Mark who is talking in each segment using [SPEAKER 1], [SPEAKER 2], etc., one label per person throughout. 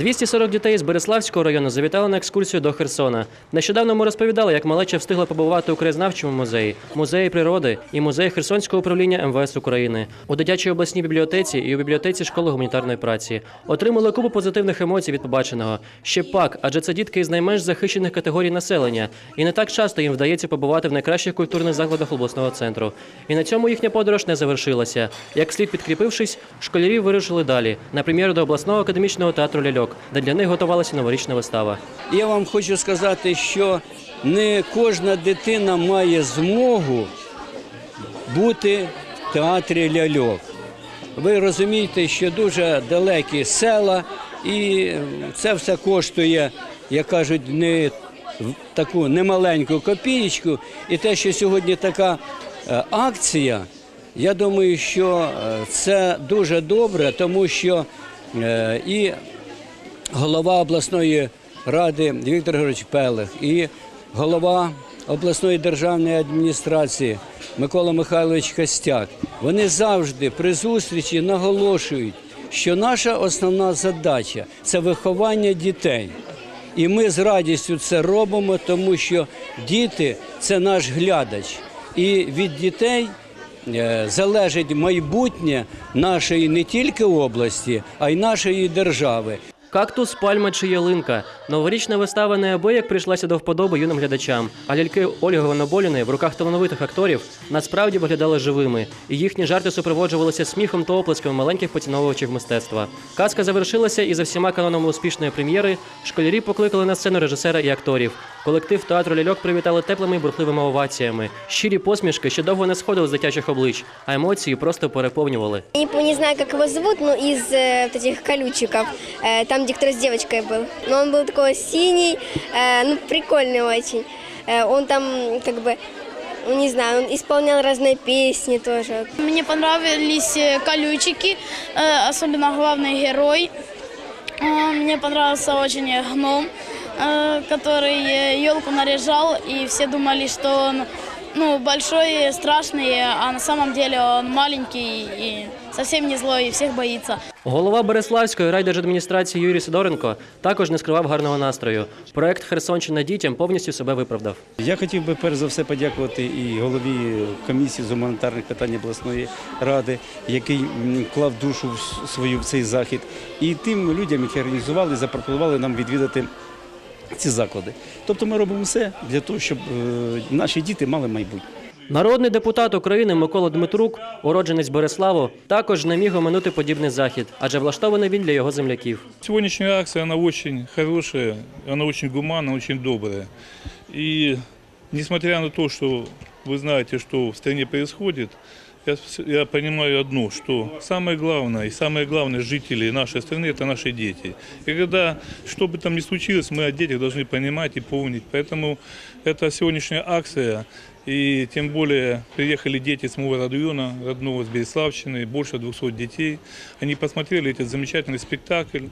[SPEAKER 1] 240 дітей з Береславського району завітали на екскурсію до Херсона. Нещодавно ми розповідали, як малеча встигла побувати у краєзнавчому музеї, музеї природи і музеї Херсонського управління МВС України, у дитячій обласній бібліотеці і у бібліотеці школи гуманітарної праці. Отримали купу позитивних емоцій від побаченого. Ще пак, адже це дітки із найменш захищених категорій населення, і не так часто їм вдається побувати в найкращих культурних закладах обласного центру. І на цьому їхня подорож не завершилася. Як слід підкріпившись, школярі вирушили далі на прем'єру до обласного академічного театру Ляльок, де для них готувалася новорічна вистава.
[SPEAKER 2] Я вам хочу сказати, що не кожна дитина має змогу бути в театрі ляльок. Ви розумієте, що дуже далекі села, і це все коштує, як кажуть, не таку немаленьку копієчку. І те, що сьогодні така е, акція, я думаю, що е, це дуже добре, тому що е, і голова обласної ради Віктор Григорович Пелех і голова обласної державної адміністрації Микола Михайлович Костяк. Вони завжди при зустрічі наголошують, що наша основна задача це виховання дітей. І ми з радістю це робимо, тому що діти це наш глядач. І від дітей е, залежить майбутнє нашої не тільки області, а й нашої держави.
[SPEAKER 1] Кактус, пальма чи ялинка. Новорічна вистава неабияк прийшлася до вподоби юним глядачам. А ляльки Ольги Гоноболіної в руках талановитих акторів насправді виглядали живими, і їхні жарти супроводжувалися сміхом та оплесками маленьких поціновувачів мистецтва. Казка завершилася, і за всіма канонами успішної прем'єри школярі покликали на сцену режисера і акторів. Колектив театру ляльок привітали теплими і бурхливими оваціями. Щирі посмішки ще довго не сходили з дитячих облич, а емоції просто переповнювали.
[SPEAKER 3] Я не, не знаю, как его зовут, но из э, вот этих колючиков, э, там, где кто с девочкой был. Но он был такой синий, э, ну, прикольный очень. Э, он там, как бы, ну, не знаю, он исполнял разные песни тоже.
[SPEAKER 4] Мне понравились э, колючики, э, особенно главный герой. Э, Мне понравился очень гном, э, который елку наряжал, и все думали, что он ну, большой и страшный, а на самом деле он маленький и совсем не злой, и всех боится.
[SPEAKER 1] Голова Береславської райдержадміністрації Юрій Сидоренко також не скривав гарного настрою. Проект Херсонщина дітям повністю себе виправдав.
[SPEAKER 5] Я хотів би перш за все подякувати і голові комісії з гуманітарних питань обласної ради, який м, вклав душу в свою в цей захід, і тим людям, які організували, запропонували нам відвідати ці заклади. Тобто ми робимо все для того, щоб е, наші діти мали майбутнє.
[SPEAKER 1] Народний депутат України Микола Дмитрук, уродженець Береславу, також не міг оминути подібний захід, адже влаштований він для його земляків.
[SPEAKER 6] Сегодняшняя акция, она очень хорошая, она очень гуманная, очень добрая. И несмотря на то, что вы знаете, что в стране происходит, я, с- я понимаю одно, что самое главное, и самые главные жители нашей страны – это наши дети. И когда, что бы там ни случилось, мы о детях должны понимать и помнить. Поэтому эта сегодняшняя акция, и тем более приехали дети с моего района, родного с Береславщины, больше 200 детей. Они посмотрели этот замечательный спектакль.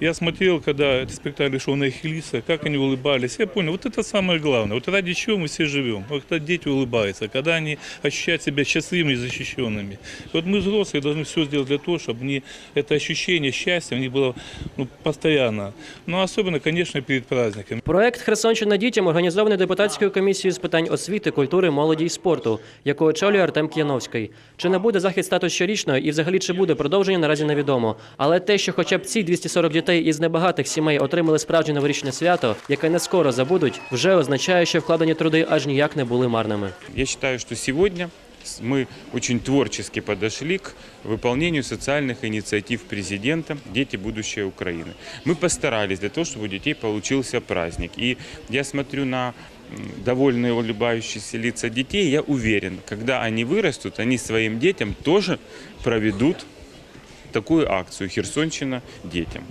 [SPEAKER 6] Я смотрел, когда этот спектакль шел на их лица, как они улыбались. Я понял, вот это самое главное. Вот ради чего мы все живем. Вот когда дети улыбаются, когда они ощущают себя счастливыми и защищенными. Вот мы, взрослые, должны все сделать для того, чтобы они, это ощущение счастья у них было ну, постоянно. Но особенно, конечно, перед праздниками.
[SPEAKER 1] Проект Херсонщина дітям організований депутатською комісією з питань освіти, культури, молоді і спорту, яку очолює Артем К'яновський. Чи не буде захід статус щорічною і взагалі чи буде продовження, наразі невідомо. Але те, що хоча б ці 240 дітей із небагатих сімей отримали справжнє новорічне свято, яке не скоро забудуть, вже означає, що вкладені труди аж ніяк не були марними.
[SPEAKER 7] Я считаю, что сегодня с- мы очень творчески подошли к выполнению социальных инициатив президента «Дети. Будущее Украины». Мы постарались для того, чтобы у детей получился праздник. И я смотрю на м, довольные улыбающиеся лица детей, я уверен, когда они вырастут, они своим детям тоже проведут такую акцию «Херсонщина детям».